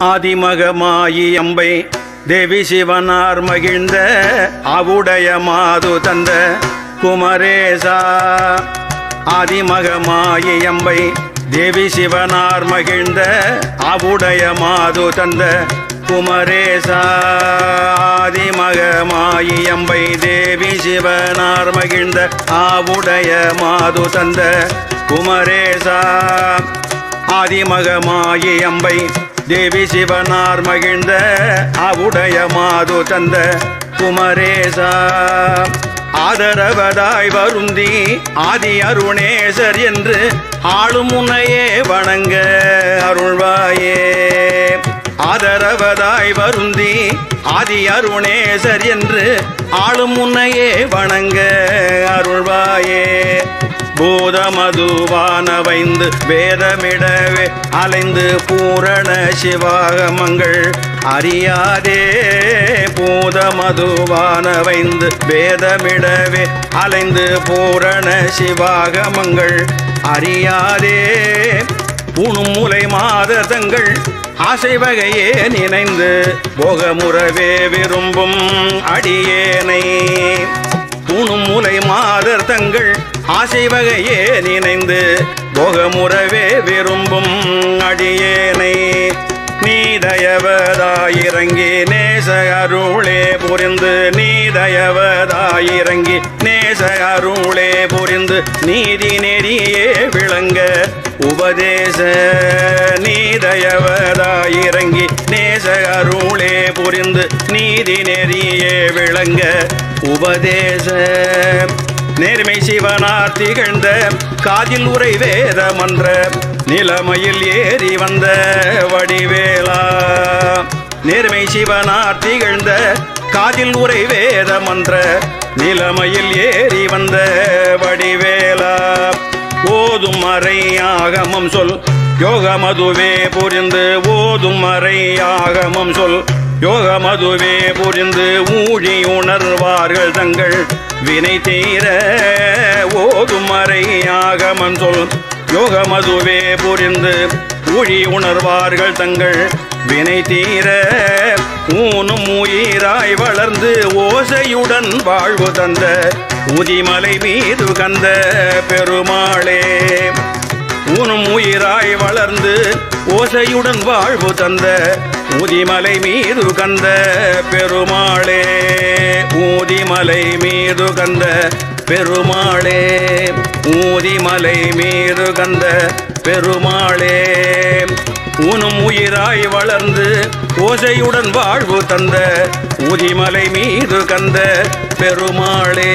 ஆதிமகமாயி அம்பை தேவி சிவனார் மகிழ்ந்த அவுடைய மாது தந்த குமரேசா. ஆதிமகமாயி அம்பை தேவி சிவனார் மகிழ்ந்த அவுடைய மாது தந்த குமரேசா. ஆதிமகமாயி அம்பை தேவி சிவனார் மகிழ்ந்த ஆவுடைய மாது தந்த குமரேசா. ஆதிமகமாயி அம்பை தேவி சிவனார் மகிழ்ந்த அவுடைய மாது தந்த குமரேசா. ஆதரவதாய் வருந்தி ஆதி அருணேசர் என்று ஆளும் உன்னையே வணங்க அருள்வாயே. ஆதரவதாய் வருந்தி ஆதி அருணேசர் என்று ஆளும் முன்னையே வணங்க அருள்வாயே. பூதமதுவானவைந்து வேதமிடவே அலைந்து பூரண சிவாகமங்கள். அறியாதே பூதமதுவானவைந்து வேதமிடவே அலைந்து பூரண சிவாகமங்கள். அறியாதே பூணும் முலை மாததங்கள் ஆசைவகையே நினைந்து போகமுறவே விரும்பும் அடியேனை. பூணும் மாதர் தங்கள் ஆசை வகையே நினைந்து போகமுறவே விரும்பும் அடியேனை. நீதயவதாயிறங்கி நேச அருளே புரிந்து நீதயவதாயிறங்கி நேச அருளே புரிந்து நீதி நெறியே விளங்க உபதேச. நீதயவதாயிறங்கி நேச அருளே புரிந்து நீதி நெறியே விளங்க உபதேச. நேர்மை சிவனா திகழ்ந்த காதில் உரை வேத மன்ற நிலைமையில் ஏறி வந்த வடிவேலா. நேர்மை சிவனா திகழ்ந்த காதில் உரை வேத மன்ற நிலைமையில் ஏறி வந்த வடிவேலா. ஓதும் மறை ஆகமம் சொல் யோகமதுவே புரிந்து ஓதும் அறை ஆகமம் சொல் யோகமதுவே புரிந்து ஊழி உணர்வார்கள் தங்கள் வினை தீர ஓதும் அறை சொல். யோகமதுவே புரிந்து ஊழி உணர்வார்கள் தங்கள். வினை தீர ஊனும் உயிராய் வளர்ந்து ஓசையுடன் வாழ்வு தந்த. உதிமலை மீது கந்த பெருமாளே. ஊனும் உயிராய் வளர்ந்து ஓசையுடன் வாழ்வு தந்த. ஊதிமலை மீது கந்த பெருமாளே ஊதிமலை மீது கந்த பெருமாளே ஊதிமலை மீது கந்த பெருமாளே. ஊனும் உயிராய் வளர்ந்து ஓசையுடன் வாழ்வு தந்த ஊதிமலை மீது கந்த பெருமாளே.